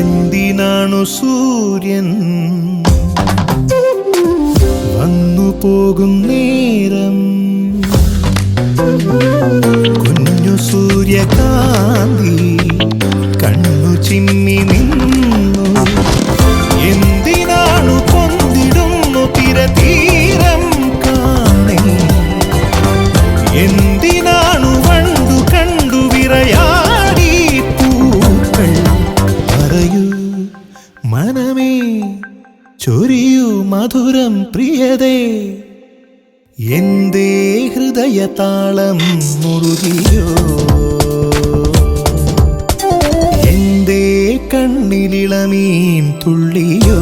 എന്തിനാണു സൂര്യൻ വന്നു പോകും നേരം? കുഞ്ഞു സൂര്യകാന്തി കണ്ണു ചിമ്മി നിന്നു. എന്തിനാണു കൊന്തിടുന്നു തിര തീരം കാണേ എന്തിനാ മനമേ ചൊരിയൂ മധുരം പ്രിയതേ. എന്തേ ഹൃദയതാളം മുറുകിയോ എന്തേ കണ്ണിലിളമീൻ തുള്ളിയോ?